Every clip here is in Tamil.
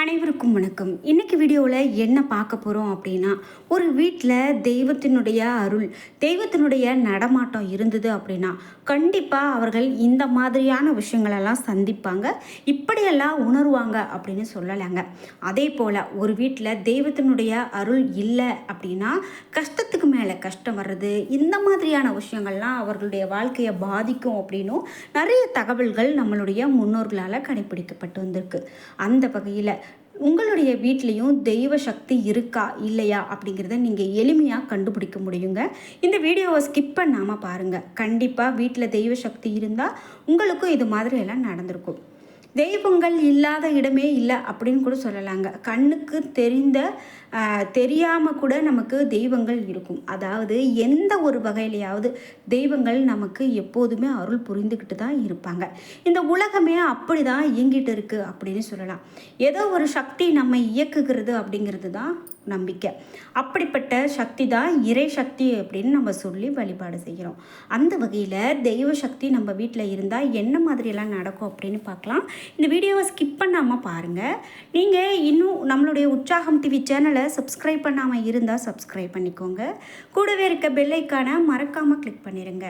அனைவருக்கும் வணக்கம். இன்னைக்கு வீடியோவில் என்ன பார்க்க போகிறோம் அப்படின்னா ஒரு வீட்டில் தெய்வத்தினுடைய அருள் தெய்வத்தினுடைய நடமாட்டம் இருந்தது அப்படின்னா கண்டிப்பாக அவர்கள் இந்த மாதிரியான விஷயங்களெல்லாம் சந்திப்பாங்க. இப்படியெல்லாம் உணர்வாங்க அப்படின்னு சொல்லலாங்க. அதே போல் ஒரு வீட்டில் தெய்வத்தினுடைய அருள் இல்லை அப்படின்னா கஷ்டத்துக்கு மேலே கஷ்டம் வர்றது இந்த மாதிரியான விஷயங்கள்லாம் அவர்களுடைய வாழ்க்கையை பாதிக்கும் அப்படின்னும் நிறைய தகவல்கள் நம்மளுடைய முன்னோர்களால் கடைபிடிக்கப்பட்டு வந்திருக்கு. அந்த வகையில் உங்களுடைய வீட்லேயும் தெய்வ சக்தி இருக்கா இல்லையா அப்படிங்கிறத நீங்கள் எளிமையாக கண்டுபிடிக்க முடியுங்க. இந்த வீடியோவை ஸ்கிப் பண்ணாமல் பாருங்கள் கண்டிப்பாக வீட்டில் தெய்வ சக்தி இருந்தால் உங்களுக்கும் இது மாதிரி எல்லாம் நடந்திருக்கும். தெய்வங்கள் இல்லாத இடமே இல்லை அப்படின்னு கூட சொல்லலாங்க. கண்ணுக்கு தெரிந்த தெரியாமல் கூட நமக்கு தெய்வங்கள் இருக்கும். அதாவது எந்த ஒரு வகையிலையாவது தெய்வங்கள் நமக்கு எப்போதுமே அருள் புரிந்துக்கிட்டு தான் இருப்பாங்க. இந்த உலகமே அப்படி தான் இயங்கிட்டு இருக்குது அப்படின்னு சொல்லலாம். ஏதோ ஒரு சக்தி நம்ம இயக்குகிறது அப்படிங்கிறது தான் நம்பிக்கை. அப்படிப்பட்ட சக்தி தான் இறை சக்தி அப்படின்னு நம்ம சொல்லி வழிபாடு செய்கிறோம். அந்த வகையில் தெய்வ சக்தி நம்ம வீட்டில் இருந்தால் என்ன மாதிரியெல்லாம் நடக்கும் அப்படின்னு பார்க்கலாம். இந்த வீடியோவை ஸ்கிப் பண்ணாமல் பாருங்கள் நீங்கள் இன்னும் நம்மளுடைய உற்சாகம் டிவி சேனலை சப்ஸ்கிரைப் பண்ணாமல் இருந்தால் சப்ஸ்கிரைப் பண்ணிக்கோங்க. கூடவே இருக்க பெல்லைக்கான மறக்காமல் கிளிக் பண்ணிடுங்க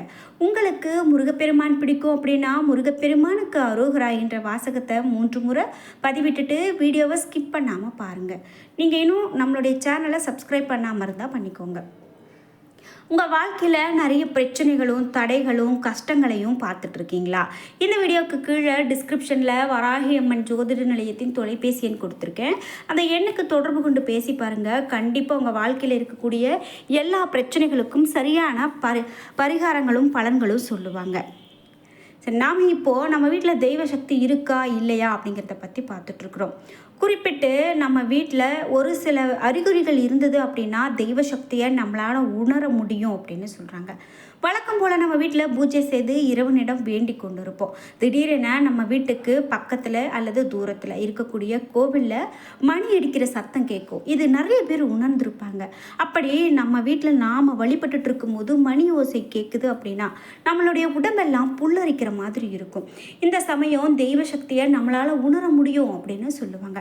உங்களுக்கு முருகப்பெருமான் பிடிக்கும் அப்படின்னா முருகப்பெருமானுக்கு அரோகரா என்ற வாசகத்தை மூன்று முறை பதிவிட்டுட்டு வீடியோவை ஸ்கிப் பண்ணாமல் பாருங்கள் நீங்கள் இன்னும் நம்மளுடைய சேனலை சப்ஸ்கிரைப் பண்ணாமல் இருந்தால் பண்ணிக்கோங்க. உங்கள் வாழ்க்கையில் நிறைய பிரச்சனைகளும் தடைகளும் கஷ்டங்களையும் பார்த்துட்ருக்கீங்களா? இந்த வீடியோவுக்கு கீழே டிஸ்கிரிப்ஷனில் வராகி அம்மன் ஜோதிட நிலையத்தின் தொலைபேசி எண் கொடுத்துருக்கேன். அந்த எண்ணுக்கு தொடர்பு கொண்டு பேசி பாருங்கள் கண்டிப்பாக உங்கள் வாழ்க்கையில் இருக்கக்கூடிய எல்லா பிரச்சனைகளுக்கும் சரியான பரி பரிகாரங்களும் பலன்களும் சொல்லுவாங்க. சரி நாம் இப்போது நம்ம வீட்டில் தெய்வ சக்தி இருக்கா இல்லையா அப்படிங்கிறத பற்றி பார்த்துட்ருக்குறோம். குறிப்பிட்டு நம்ம வீட்டில் ஒரு சில அறிகுறிகள் இருந்தது அப்படின்னா தெய்வ சக்தியை நம்மளால் உணர முடியும் அப்படின்னு சொல்கிறாங்க வழக்கம் போல் நம்ம வீட்டில் பூஜை செய்து இறைவனிடம் வேண்டி கொண்டு இருப்போம் திடீரென நம்ம வீட்டுக்கு பக்கத்தில் அல்லது தூரத்தில் இருக்கக்கூடிய கோவிலில் மணி அடிக்கிற சத்தம் கேட்கும். இது நிறைய பேர் உணர்ந்திருப்பாங்க. அப்படி நம்ம வீட்டில் நாம் வழிபட்டுட்டு இருக்கும்போது மணி ஓசை கேட்குது அப்படின்னா நம்மளுடைய உடம்பெல்லாம் புல்லரிக்கிற மாதிரி இருக்கும். இந்த சமயம் தெய்வ சக்தியை நம்மளால் உணர முடியும் அப்படின்னு சொல்லுவாங்க.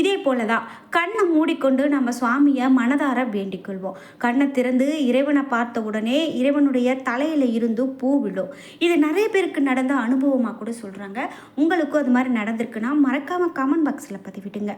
இதே போல தான் கண்ணை மூடிக்கொண்டு நம்ம சுவாமியை மனதார வேண்டிக் கொள்வோம். கண்ணை திறந்து இறைவனை பார்த்த உடனே இறைவனுடைய தலையில் இருந்து பூ விழும். இது நிறைய பேருக்கு நடந்த அனுபவமாக கூட சொல்கிறாங்க உங்களுக்கும் அது மாதிரி நடந்திருக்குன்னா மறக்காமல் கமெண்ட் பாக்ஸில் பதிவிடுங்க.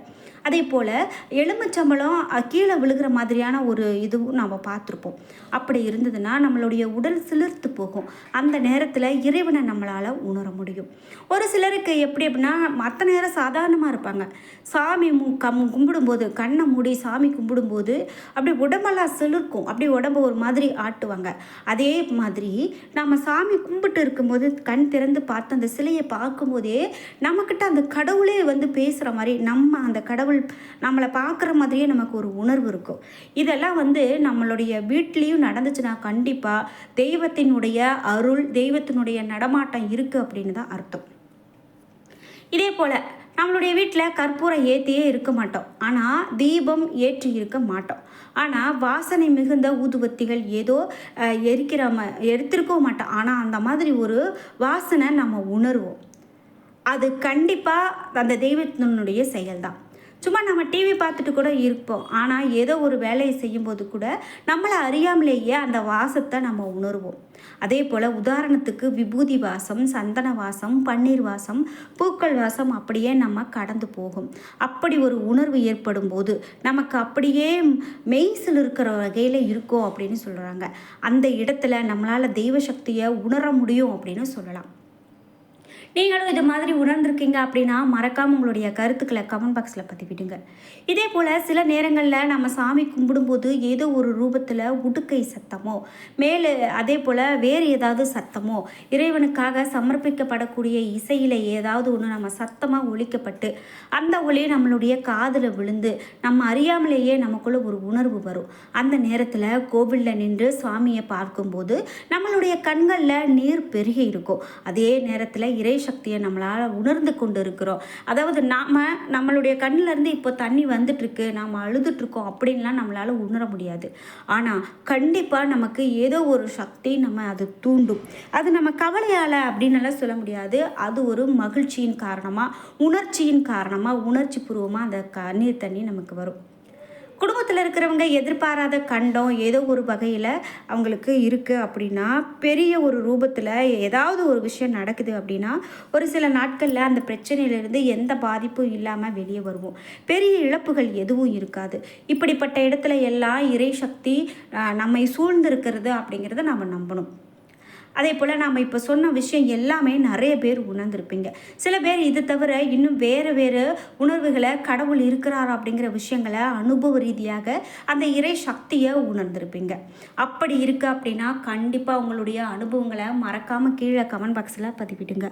அதே போல் எலுமிச்சம்பழம் கீழே விழுகிற மாதிரியான ஒரு இதுவும் நம்ம பார்த்துருப்போம். அப்படி இருந்ததுன்னா நம்மளுடைய உடல் சிலிர்த்து போகும். அந்த நேரத்தில் இறைவனை நம்மளால் உணர முடியும். ஒரு சிலருக்கு எப்படி அப்படின்னா மற்ற நேரம் சாதாரணமாக இருப்பாங்க. சாமி சாமி கம் கும்பிடும்போது கண்ணை மூடி சாமி கும்பிடும்போது அப்படி உடம்பெல்லாம் சிலிர்க்கும். அப்படி உடம்பு ஒரு மாதிரி ஆட்டுவாங்க. அதே மாதிரி நம்ம சாமி கும்பிட்டு இருக்கும்போது கண் திறந்து பார்த்து அந்த சிலையை பார்க்கும்போதே நம்மக்கிட்ட அந்த கடவுளே வந்து பேசுகிற மாதிரி நம்ம அந்த கடவுள் நம்மளை பார்க்குற மாதிரியே நமக்கு ஒரு உணர்வு இருக்கும். இதெல்லாம் வந்து நம்மளுடைய வீட்லேயும் நடந்துச்சுன்னா கண்டிப்பாக தெய்வத்தினுடைய அருள் தெய்வத்தினுடைய நடமாட்டம் இருக்குது அப்படின்னு தான் அர்த்தம். இதே போல் நம்மளுடைய வீட்டில் கற்பூரம் ஏற்றியே இருக்க மாட்டோம். ஆனால் தீபம் ஏற்றி இருக்க மாட்டோம். ஆனால் வாசனை மிகுந்த ஊதுபத்திகள் ஏதோ எரிக்கிற ம எடுத்திருக்கவும் மாட்டோம். ஆனால் அந்த மாதிரி ஒரு வாசனை நம்ம உணர்வோம். அது கண்டிப்பாக அந்த தெய்வத்தினுடைய செயல்தான். சும்மா நம்ம டிவி பார்த்துட்டு கூட இருப்போம். ஆனால் ஏதோ ஒரு வேலையை செய்யும்போது கூட நம்மளை அறியாமலேயே அந்த வாசத்தை நம்ம உணர்வோம். அதே போல் உதாரணத்துக்கு விபூதி வாசம் சந்தன வாசம் பன்னீர் வாசம் பூக்கள் வாசம் அப்படியே நம்ம கடந்து போகும். அப்படி ஒரு உணர்வு ஏற்படும் போது நமக்கு அப்படியே மெய்சில் இருக்கிற வகையில் இருக்கோம் அப்படின்னு சொல்கிறாங்க அந்த இடத்துல நம்மளால் தெய்வ சக்தியை உணர முடியும் அப்படின்னு சொல்லலாம். நீங்களும் இது மாதிரி உணர்ந்திருக்கீங்க அப்படின்னா மறக்காமல் உங்களுடைய கருத்துக்களை கமெண்ட் பாக்ஸில் பதிவிடுங்க. இதே போல் சில நேரங்களில் நம்ம சாமி கும்பிடும்போது ஏதோ ஒரு ரூபத்தில் உடுக்கை சத்தமோ மேலே அதே போல் வேறு ஏதாவது சத்தமோ இறைவனுக்காக சமர்ப்பிக்கப்படக்கூடிய இசையில் ஏதாவது ஒன்று நம்ம சத்தமாக ஒழிக்கப்பட்டு அந்த ஒளி நம்மளுடைய காதில் விழுந்து நம்ம அறியாமலேயே நமக்குள்ள ஒரு உணர்வு வரும். அந்த நேரத்தில் கோவிலில் நின்று சுவாமியை பார்க்கும்போது நம்மளுடைய கண்களில் நீர் பெருகி இருக்கும். அதே நேரத்தில் இறை சக்தியை நம்மளால் உணர்ந்து கொண்டு இருக்கிறோம் அதாவது நாம் நம்மளுடைய கண்ணிலேருந்து இப்போ தண்ணி வந்துட்டுருக்கு நாம் அழுதுட்ருக்கோம் அப்படின்லாம் நம்மளால் உணர முடியாது. ஆனால் கண்டிப்பாக நமக்கு ஏதோ ஒரு சக்தி நம்ம அது தூண்டும். அது நம்ம கவலையால் அப்படின்னுலாம் சொல்ல முடியாது. அது ஒரு மகிழ்ச்சியின் காரணமாக உணர்ச்சியின் காரணமாக உணர்ச்சி பூர்வமாக அந்த கண்ணீர் தண்ணி நமக்கு வரும். குடும்பத்தில் இருக்கிறவங்க எதிர்பாராத கண்டம் ஏதோ ஒரு வகையில் அவங்களுக்கு இருக்குது அப்படின்னா பெரிய ஒரு ரூபத்தில் ஏதாவது ஒரு விஷயம் நடக்குது அப்படின்னா ஒரு சில நாட்களில் அந்த பிரச்சனையிலேருந்து எந்த பாதிப்பும் இல்லாமல் வெளியே வருவோம். பெரிய இழப்புகள் எதுவும் இருக்காது. இப்படிப்பட்ட இடத்துல எல்லாம் இறை சக்தி நம்மை சூழ்ந்திருக்கிறது அப்படிங்கிறத நம்ம நம்பணும். அதே போல் நாம் இப்போ சொன்ன விஷயம் எல்லாமே நிறைய பேர் உணர்ந்திருப்பீங்க. சில பேர் இது தவிர இன்னும் வேறு வேறு உணர்வுகளை கடவுள் இருக்கிறார் அப்படிங்கிற விஷயங்களை அனுபவ ரீதியாக அந்த இறை சக்தியை உணர்ந்திருப்பீங்க. அப்படி இருக்குது அப்படின்னா கண்டிப்பாக உங்களுடைய அனுபவங்களை மறக்காமல் கீழே கமெண்ட் பாக்ஸில் பதிவிடுங்க.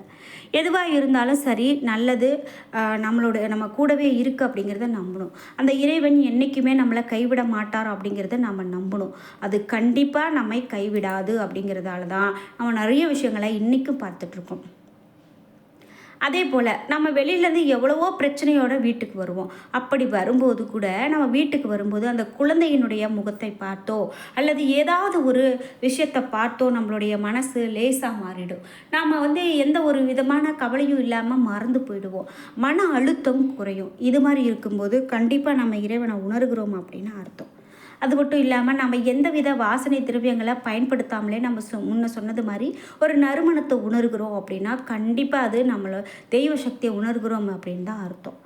எதுவாக இருந்தாலும் சரி நல்லது நம்மளோட நம்ம கூடவே இருக்குது அப்படிங்கிறத நம்பணும். அந்த இறைவன் என்றைக்குமே நம்மளை கைவிட மாட்டார் அப்படிங்கிறத நம்ம நம்பணும். அது கண்டிப்பாக நம்மை கைவிடாது அப்படிங்கிறதால தான் நம்ம நிறைய விஷயங்களை இன்றைக்கும் பார்த்துட்ருக்கோம். அதே போல் நம்ம வெளியிலேருந்து எவ்வளவோ பிரச்சனையோட வீட்டுக்கு வருவோம். அப்படி வரும்போது கூட நம்ம வீட்டுக்கு வரும்போது அந்த குழந்தையினுடைய முகத்தை பார்த்தோ அல்லது ஏதாவது ஒரு விஷயத்தை பார்த்தோ நம்மளுடைய மனசு லேசாக மாறிடும். நாம் வந்து எந்த ஒரு விதமான கவலையும் இல்லாமல் மறந்து போயிடுவோம். மன அழுத்தம் குறையும். இது மாதிரி இருக்கும்போது கண்டிப்பாக நம்ம இறைவனை உணர்கிறோம் அப்படின்னு அர்த்தம். அது மட்டும் இல்லாமல் நம்ம எந்த வித வாசனை திரவியங்களை பயன்படுத்தாமலே நம்ம சொ முன்ன சொன்னது மாதிரி ஒரு நறுமணத்தை உணர்கிறோம் அப்படின்னா கண்டிப்பாக அது நம்மளோட தெய்வ சக்தியை உணர்கிறோம் அப்படின்னு தான் அர்த்தம்.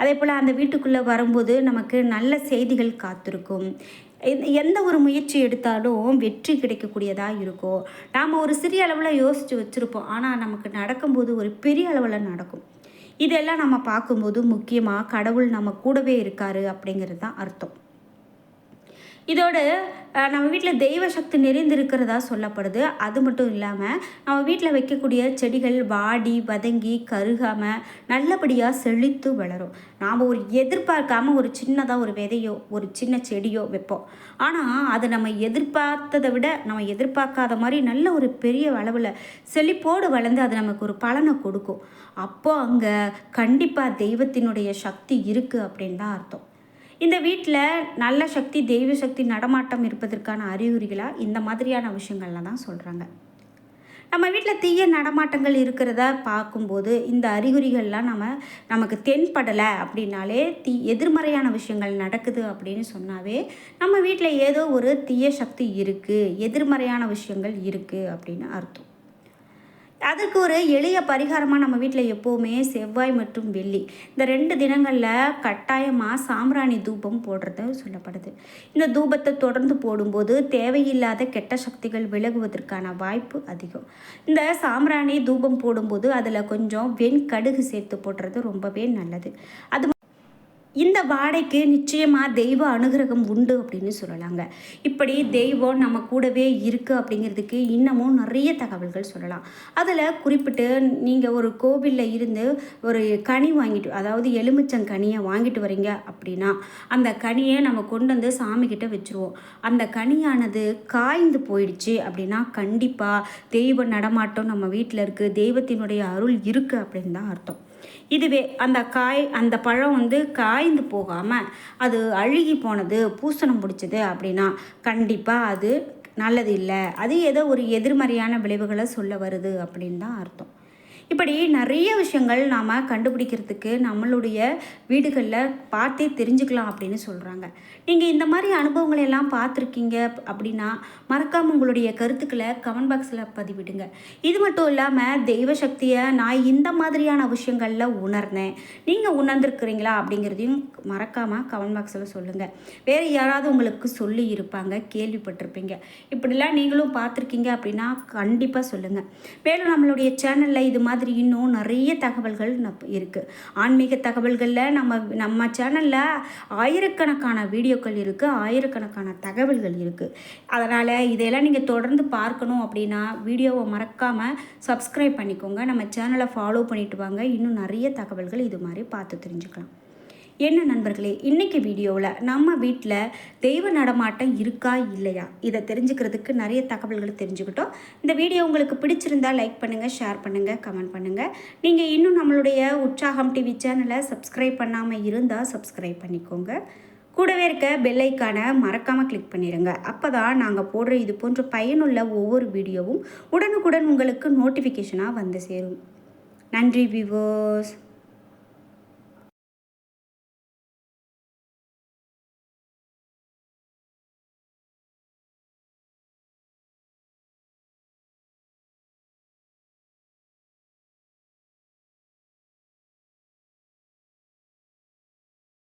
அதே போல் அந்த வீட்டுக்குள்ளே வரும்போது நமக்கு நல்ல செய்திகள் காத்திருக்கும். எந்த ஒரு முயற்சி எடுத்தாலும் வெற்றி கிடைக்கக்கூடியதாக இருக்கும். நாம் ஒரு சிறிய அளவில் யோசித்து வச்சுருப்போம். ஆனால் நமக்கு நடக்கும்போது ஒரு பெரிய அளவில் நடக்கும். இதெல்லாம் நம்ம பார்க்கும்போது முக்கியமாக கடவுள் நம்ம கூடவே இருக்காரு அப்படிங்கிறது தான் அர்த்தம். இதோடு நம்ம வீட்டில் தெய்வ சக்தி நிறைந்திருக்கிறதா சொல்லப்படுது. அது மட்டும் இல்லாமல் நம்ம வீட்டில் வைக்கக்கூடிய செடிகள் வாடி வதங்கி கருகாமல் நல்லபடியாக செழித்து வளரும். நாம் ஒரு எதிர்பார்க்காம ஒரு சின்னதாக ஒரு விதையோ ஒரு சின்ன செடியோ வைப்போம். ஆனால் அது நம்ம எதிர்பார்த்ததை விட நம்ம எதிர்பார்க்காத மாதிரி நல்ல ஒரு பெரிய அளவில் செழிப்போடு வளர்ந்து அது நமக்கு ஒரு பலனை கொடுக்கும். அப்போது அங்கே கண்டிப்பாக தெய்வத்தினுடைய சக்தி இருக்குது அப்படின்னு தான் அர்த்தம். இந்த வீட்டில் நல்ல சக்தி தெய்வ சக்தி நடமாட்டம் இருப்பதற்கான அறிகுறிகளாக இந்த மாதிரியான விஷயங்கள்லாம் தான் சொல்கிறாங்க நம்ம வீட்டில் தீய நடமாட்டங்கள் இருக்கிறத பார்க்கும்போது இந்த அறிகுறிகள்லாம் நம்ம நமக்கு தென்படலை அப்படின்னாலே தீ எதிர்மறையான விஷயங்கள் நடக்குது அப்படின்னு சொன்னாவே நம்ம வீட்டில் ஏதோ ஒரு தீய சக்தி இருக்குது எதிர்மறையான விஷயங்கள் இருக்குது அப்படின்னு அர்த்தம். அதற்கு ஒரு எளிய பரிகாரமாக நம்ம வீட்டில் எப்போவுமே செவ்வாய் மற்றும் வெள்ளி. இந்த ரெண்டு தினங்களில் கட்டாயமாக சாம்பிராணி தூபம் போடுறது சொல்லப்படுது. இந்த தூபத்தை தொடர்ந்து போடும்போது தேவையில்லாத கெட்ட சக்திகள் விலகுவதற்கான வாய்ப்பு அதிகம். இந்த சாம்பிராணி தூபம் போடும்போது அதில் கொஞ்சம் வெண்கடுகு சேர்த்து போடுறது ரொம்பவே நல்லது. அது இந்த வாடைக்கு நிச்சயமாக தெய்வ அனுகிரகம் உண்டு அப்படின்னு சொல்லலாங்க. இப்படி தெய்வம் நம்ம கூடவே இருக்குது அப்படிங்கிறதுக்கு இன்னமும் நிறைய தகவல்கள் சொல்லலாம். அதில் குறிப்பிட்டு நீங்கள் ஒரு கோவிலில் இருந்து ஒரு கனி வாங்கிட்டு அதாவது எலுமிச்சம் கனியை வாங்கிட்டு வரீங்க அப்படின்னா அந்த கனியை நம்ம கொண்டு வந்து சாமிக்கிட்ட வச்சுருவோம். அந்த கனியானது காய்ந்து போயிடுச்சு அப்படின்னா கண்டிப்பாக தெய்வ நடமாட்டம் நம்ம வீட்டில் இருக்குது தெய்வத்தினுடைய அருள் இருக்குது அப்படின்னு தான் அர்த்தம். இதுவே அந்த காய் அந்த பழம் வந்து காய்ந்து போகாமல் அது அழுகி போனது பூசணம் பிடிச்சது அப்படின்னா கண்டிப்பாக அது நல்லது இல்லை. அது ஏதோ ஒரு எதிர்மறையான விளைவுகளை சொல்ல வருது அப்படின்னு தான் அர்த்தம். இப்படி நிறைய விஷயங்கள் நாம் கண்டுபிடிக்கிறதுக்கு நம்மளுடைய வீடுகளில் பார்த்தே தெரிஞ்சுக்கலாம் அப்படின்னு சொல்கிறாங்க நீங்கள் இந்த மாதிரி அனுபவங்களை எல்லாம் பார்த்துருக்கீங்க அப்படின்னா மறக்காமல் உங்களுடைய கருத்துக்களை கமெண்ட் பாக்ஸில் பதிவிடுங்க. இது மட்டும் இல்லாமல் தெய்வ சக்தியை நான் இந்த மாதிரியான விஷயங்களில் உணர்ந்தேன். நீங்கள் உணர்ந்துருக்குறீங்களா அப்படிங்கிறதையும் மறக்காமல் கமெண்ட் பாக்ஸில் சொல்லுங்கள் வேறு யாராவது உங்களுக்கு சொல்லி இருப்பாங்க கேள்விப்பட்டிருப்பீங்க. இப்படிலாம் நீங்களும் பார்த்துருக்கீங்க அப்படின்னா கண்டிப்பாக சொல்லுங்கள் மேலும் நம்மளுடைய சேனலில் இது மாதிரி மாதிரி இன்னும் நிறைய தகவல்கள் இருக்குது ஆன்மீக தகவல்களில் நம்ம நம்ம சேனலில் ஆயிரக்கணக்கான வீடியோக்கள் இருக்குது ஆயிரக்கணக்கான தகவல்கள் இருக்குது அதனால் இதையெல்லாம் நீங்கள் தொடர்ந்து பார்க்கணும் அப்படின்னா வீடியோவை மறக்காமல் சப்ஸ்கிரைப் பண்ணிக்கோங்க. நம்ம சேனலை ஃபாலோ பண்ணிட்டு வாங்க. இன்னும் நிறைய தகவல்கள் இது மாதிரி பார்த்து தெரிஞ்சுக்கலாம். என்ன நண்பர்களே இன்றைக்கி வீடியோவில் நம்ம வீட்டில் தெய்வ நடமாட்டம் இருக்கா இல்லையா? இதை தெரிஞ்சுக்கிறதுக்கு நிறைய தகவல்களை தெரிஞ்சுக்கிட்டோம். இந்த வீடியோ உங்களுக்கு பிடிச்சிருந்தா லைக் பண்ணுங்கள் ஷேர் பண்ணுங்கள் கமெண்ட் பண்ணுங்கள் நீங்கள் இன்னும் நம்மளுடைய உற்சாகம் டிவி சேனலை சப்ஸ்கிரைப் பண்ணாமல் இருந்தால் சப்ஸ்கிரைப் பண்ணிக்கோங்க. கூடவே இருக்க பெல்லைக்கான மறக்காமல் கிளிக் பண்ணிடுங்க அப்போ தான் நாங்கள் போடுற இது போன்ற பயனுள்ள ஒவ்வொரு வீடியோவும் உடனுக்குடன் உங்களுக்கு நோட்டிஃபிகேஷனாக வந்து சேரும். நன்றி விவோஸ்